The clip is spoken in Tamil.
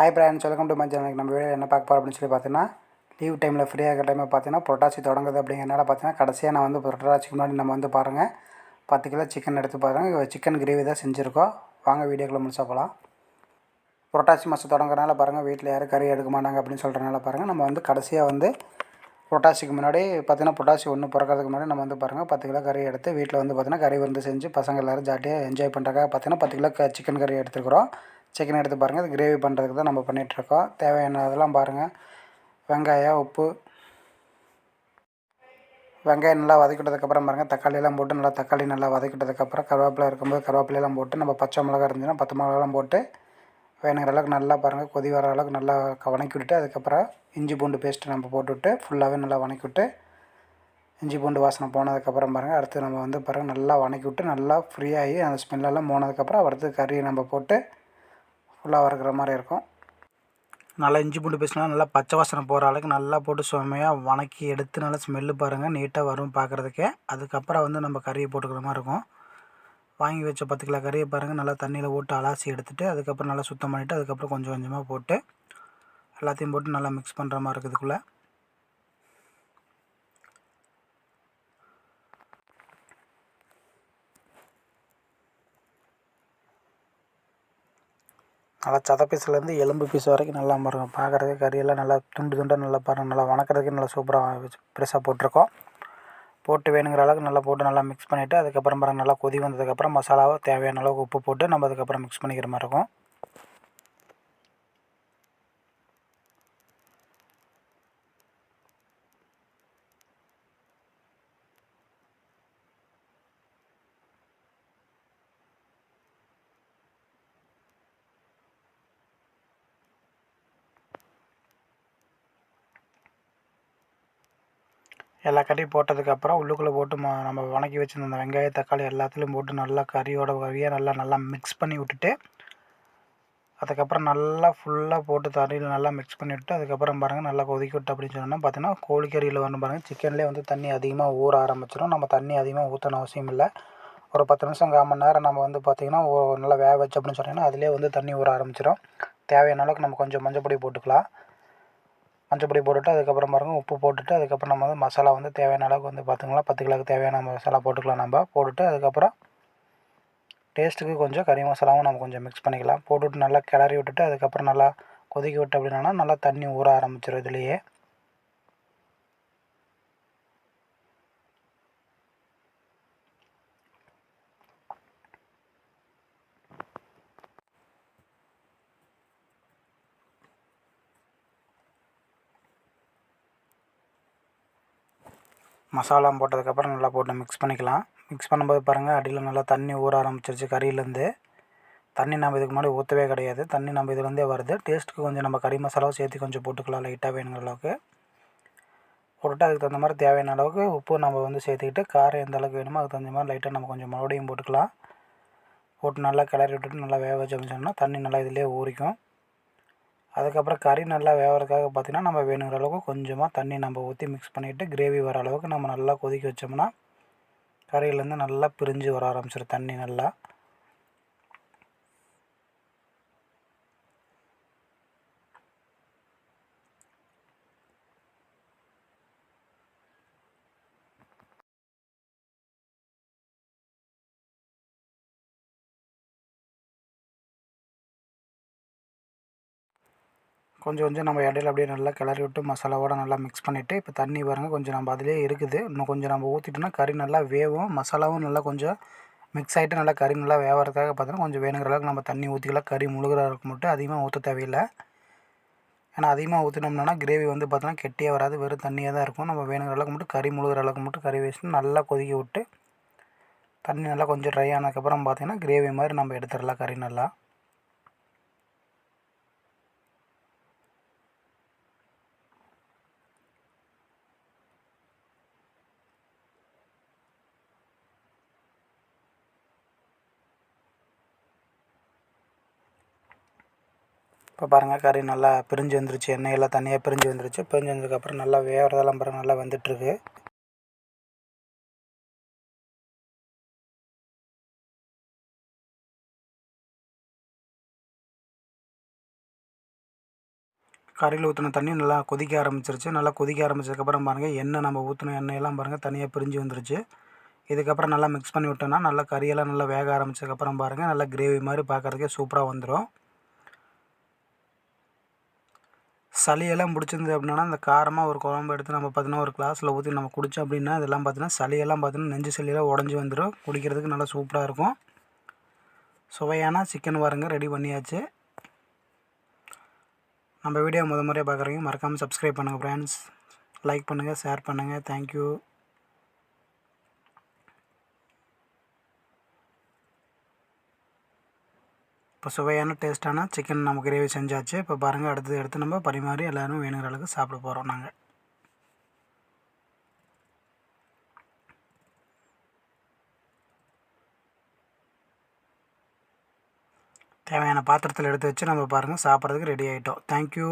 Hi friends welcome to Manjal channel நம்ம வீடியோ என்ன பார்க்க போகிறோம் அப்படின்னு சொல்லி பார்த்தீங்கன்னா லீவ் டைமில் ஃப்ரீயாக இருக்கிற டைமில் பார்த்தீங்கன்னா புரட்டாசி தொடங்குது அப்படிங்கிறனால பார்த்தீங்கன்னா கடைசியாக நான் வந்து புரட்டாசிக்கு முன்னாடி நம்ம வந்து பாருங்கள் பத்து கிலோ சிக்கன் எடுத்து பாருங்கள் சிக்கன் கிரேவி தான் செஞ்சுருக்கோம். வாங்க வீடியோக்குள்ளே முடிச்சா போகலாம் புரட்டாசி மாதம் தொடங்குறனால பாருங்கள் வீட்டில் யாரும் கறி எடுக்க மாட்டாங்க அப்படின்னு சொல்கிறனால பாருங்கள் நம்ம வந்து கடைசியாக வந்து புரட்டாசிக்கு முன்னாடி பார்த்தீங்கன்னா புரட்டாசி ஒன்று பிறக்கிறதுக்கு முன்னாடி நம்ம வந்து பாருங்கள் பத்து கிலோ கறி எடுத்து வீட்டில் வந்து பார்த்தீங்கன்னா கறி வந்து செஞ்சு பசங்க எல்லோரும் ஜாலியாக என்ஜாய் பண்ணுறக்காக பார்த்தீங்கன்னா பத்து கிலோ சிக்கன் கறி எடுத்துருக்குறோம். சிக்கன் எடுத்து பாருங்கள் இது கிரேவி பண்ணுறதுக்கு தான் நம்ம பண்ணிகிட்ருக்கோம் தேவையான அதெல்லாம் பாருங்கள் வெங்காயம் உப்பு. வெங்காயம் நல்லா வதக்கிட்டதுக்கப்புறம் பாருங்கள் தக்காளியெல்லாம் போட்டு நல்லா தக்காளி நல்லா வதக்கிட்டதுக்கப்புறம் கருவேப்பிலை இருக்கும்போது கருவேப்பிலையெல்லாம் போட்டு நம்ம பச்சை மிளகா இருந்துச்சுன்னா பத்து மிளகாலாம் போட்டு வேணுங்கிற அளவுக்கு நல்லா பாருங்கள் கொதி வர அளவுக்கு நல்லா வணக்கி விட்டுட்டு அதுக்கப்புறம் இஞ்சி பூண்டு பேஸ்ட்டு நம்ம போட்டுவிட்டு ஃபுல்லாகவே நல்லா வணக்கி விட்டு இஞ்சி பூண்டு வாசனை போனதுக்கப்புறம் பாருங்கள் அடுத்து நம்ம வந்து பாருங்கள் நல்லா வணக்கி விட்டு நல்லா ஃப்ரீயாகி அந்த ஸ்மெல்லெல்லாம் போனதுக்கப்புறம் அடுத்து கறியை நம்ம போட்டு ஃபுல்லாக வறுக்கிற மாதிரி இருக்கும். நல்லா இஞ்சி பூண்டு பேசினா நல்லா பச்சை வாசனை போகிற அளவுக்கு நல்லா போட்டு சுமையாக வணக்கி எடுத்து நல்லா ஸ்மெல்லு பாருங்கள் நீட்டாக வரும் பார்க்குறதுக்கே அதுக்கப்புறம் வந்து நம்ம கறியை போட்டுக்கிற மாதிரி இருக்கும். வாங்கி வச்ச பத்து கிலோ கறியை பாருங்கள் நல்லா தண்ணியில் போட்டு அலாசி எடுத்துகிட்டு அதுக்கப்புறம் நல்லா சுத்தம் பண்ணிவிட்டு அதுக்கப்புறம் கொஞ்சம் கொஞ்சமாக போட்டு எல்லாத்தையும் போட்டு நல்லா மிக்ஸ் பண்ணுற மாதிரி இருக்குதுக்குள்ளே. நல்லா சத பீஸ்லேருந்து எலும்பு பீஸ் வரைக்கும் நல்லா பாருங்கள் பார்க்குறதுக்கு கறியெல்லாம் நல்லா துண்டு துண்டாக நல்லா பாருங்கள் நல்லா வணக்கிறதுக்கு நல்லா சூப்பராக பெருசாக போட்டிருக்கோம். போட்டு வேணுங்கிற அளவுக்கு நல்லா போட்டு நல்லா மிக்ஸ் பண்ணிவிட்டு அதுக்கப்புறம் பாருங்கள் நல்லா கொதி வந்ததுக்கப்புறம் மசாலாவை தேவையான அளவுக்கு உப்பு போட்டு நம்ம அதுக்கப்புறம் மிக்ஸ் பண்ணிக்கிற மாதிரி இருக்கும். எல்லா கறியும் போட்டதுக்கப்புறம் உள்ளுக்குள்ளே போட்டு ம நம்ம வணக்கி வச்சுருந்த அந்த வெங்காயம் தக்காளி எல்லாத்துலேயும் போட்டு நல்லா கறியோட கறியாக நல்லா நல்லா மிக்ஸ் பண்ணி விட்டுட்டு அதுக்கப்புறம் நல்லா ஃபுல்லாக போட்டு தண்ணியில் நல்லா மிக்ஸ் பண்ணி விட்டு அதுக்கப்புறம் பாருங்கள் நல்லா கொதிக்க விட்டு அப்படின்னு சொன்னால் பார்த்தீங்கன்னா கோழிக்கறியில் வந்து பாருங்கள் சிக்கன்லேயே வந்து தண்ணி அதிகமாக ஊற ஆரம்பிச்சிடும் நம்ம தண்ணி அதிகமாக ஊற்றணும் அவசியம் இல்லை. ஒரு பத்து நிமிஷம் கால் மணி நேரம் நம்ம வந்து பார்த்திங்கன்னா நல்லா வேக வச்சு அப்படின்னு சொன்னீங்கன்னா அதிலே வந்து தண்ணி ஊற ஆரம்பிச்சிடும் தேவையான அளவுக்கு நம்ம கொஞ்சம் மஞ்சள் பொடி போட்டுக்கலாம். மஞ்சப்பொடி போட்டுட்டு அதுக்கப்புறம் பாருங்கள் உப்பு போட்டுட்டு அதுக்கப்புறம் நம்ம வந்து மசாலா வந்து தேவையான அளவுக்கு வந்து பார்த்துக்கலாம் பத்து கிலோக்கு தேவையான மசாலா போட்டுக்கலாம் நம்ம. போட்டுட்டு அதுக்கப்புறம் டேஸ்ட்டுக்கு கொஞ்சம் கறி மசாலாவும் நம்ம கொஞ்சம் மிக்ஸ் பண்ணிக்கலாம். போட்டுவிட்டு நல்லா கிளறி விட்டுட்டு அதுக்கப்புறம் நல்லா கொதிக்க விட்டு அப்படின்னா நல்லா தண்ணி ஊற ஆரம்பிச்சிடும் இதுலேயே. மசாலா போட்டதுக்கப்புறம் நல்லா போட்டு மிக்ஸ் பண்ணிக்கலாம். மிக்ஸ் பண்ணும்போது பாருங்கள் அடியில் நல்லா தண்ணி ஊற ஆரம்பிச்சிருச்சு கறியிலேருந்து. தண்ணி நம்ம இதுக்கு முன்னாடி ஊற்றவே கிடையாது. தண்ணி நம்ம இதுலேருந்தே வருது. டேஸ்ட்டுக்கு கொஞ்சம் நம்ம கறி மசாலாவும் சேர்த்து கொஞ்சம் போட்டுக்கலாம் லைட்டாக வேணுங்கிற அளவுக்கு. போட்டுட்டு அதுக்கு தகுந்த மாதிரி தேவையான அளவுக்கு உப்பு நம்ம வந்து சேர்த்துக்கிட்டு காரம் எந்த அளவுக்கு வேணுமோ அதுக்கு தகுந்த மாதிரி லைட்டாக நம்ம கொஞ்சம் மறுபடியும் போட்டுக்கலாம். போட்டு நல்லா கிளறி விட்டுட்டு நல்லா வேக வச்சோம்னு சொன்னால் தண்ணி நல்லா இதிலே ஊறிக்கும். அதுக்கப்புறம் கறி நல்லா வேகிறதுக்காக பார்த்திங்கன்னா நம்ம வேணுங்கிற அளவுக்கு கொஞ்சமாக தண்ணி நம்ம ஊற்றி மிக்ஸ் பண்ணிவிட்டு கிரேவி வர அளவுக்கு நம்ம நல்லா கொதிக்க வச்சோம்னா கறியிலேருந்து நல்லா பிரிஞ்சு வர ஆரம்பிச்சிடும் தண்ணி நல்லா. கொஞ்சம் கொஞ்சம் நம்ம இடையில அப்படியே நல்லா கிளறி விட்டு மசாலாவோட நல்லா மிக்ஸ் பண்ணிவிட்டு இப்போ தண்ணி பாருங்கள் கொஞ்சம் நம்ம அதிலே இருக்குது. இன்னும் கொஞ்சம் நம்ம ஊற்றிட்டோம்னா கறி நல்லா வேகும் மசாலாவும் நல்லா கொஞ்சம் மிக்ஸ் ஆகிட்டு நல்லா கறி நல்லா வேகிறதுக்காக பார்த்தோன்னா கொஞ்சம் வேணுங்கிற அளவுக்கு நம்ம தண்ணி ஊற்றிக்கலாம் கறி முழுகிற அளவுக்கு மட்டும் அதிகமாக ஊற்ற தேவையில்லை. ஏன்னா அதிகமாக ஊற்றினோம்னா கிரேவி வந்து பார்த்தோன்னா கெட்டியாக வராது வெறும் தண்ணியாக தான் இருக்கும். நம்ம வேணுங்கிற அளவுக்கு மட்டும் கறி முழுகிற அளவுக்கு மட்டும் கறி வச்சுட்டு நல்லா கொதிக்க விட்டு தண்ணி நல்லா கொஞ்சம் ட்ரை ஆனதுக்கப்புறம் பார்த்திங்கன்னா கிரேவி மாதிரி நம்ம எடுத்துடலாம் கறி நல்லா. இப்போ பாருங்கள் கறி நல்லா பிரிஞ்சு வந்துருச்சு. எண்ணெயெல்லாம் தனியாக பிரிஞ்சு வந்துருச்சு. பிரிஞ்சு வந்ததுக்கப்புறம் நல்லா வேகிறதெல்லாம் பாருங்கள் நல்லா வந்துட்டுருக்கு. கறியில் ஊற்றின தண்ணி நல்லா கொதிக்க ஆரம்பிச்சிருச்சு. நல்லா கொதிக்க ஆரம்பிச்சதுக்கப்புறம் பாருங்கள் எண்ணெய் நம்ம ஊற்றின எண்ணெயெல்லாம் பாருங்கள் தனியாக பிரிஞ்சு வந்துருச்சு. இதுக்கப்புறம் நல்லா மிக்ஸ் பண்ணி விட்டோன்னா நல்லா கறியெல்லாம் நல்லா வேக ஆரம்பிச்சதுக்கப்புறம் பாருங்கள் நல்லா கிரேவி மாதிரி பார்க்குறதுக்கே சூப்பராக வந்துடும் சளியெல்லாம் பிடிச்சிருந்தது அப்படின்னா அந்த காரமாக ஒரு குழம்பு எடுத்து நம்ம பார்த்தீங்கன்னா ஒரு கிளாஸில் ஊற்றி நம்ம குடித்தோம் அப்படின்னா இதெல்லாம் பார்த்தீங்கன்னா சளியெல்லாம் பார்த்தீங்கன்னா நெஞ்சு சளியெல்லாம் உடஞ்சி வந்துடும் குடிக்கிறதுக்கு நல்லா சூப்பராக இருக்கும். சுவையான சிக்கன் வாருங்க ரெடி பண்ணியாச்சு. நம்ம வீடியோ முத முறையாக பார்க்குறீங்க மறக்காமல் சப்ஸ்கிரைப் பண்ணுங்கள் ஃப்ரெண்ட்ஸ் லைக் பண்ணுங்கள் ஷேர் பண்ணுங்கள் தேங்க்யூ இப்போ சுவையான டேஸ்ட்டான சிக்கன் நம்ம கிரேவி செஞ்சாச்சு. இப்போ பாருங்கள் அடுத்தது எடுத்து நம்ம பரிமாறி எல்லோரும் வேணுங்கிற அளவுக்கு சாப்பிட போகிறோம் நாங்கள் தேவையான பாத்திரத்தில் எடுத்து வச்சு நம்ம பாருங்கள் சாப்பிட்றதுக்கு ரெடி ஆகிட்டோம் தேங்க்யூ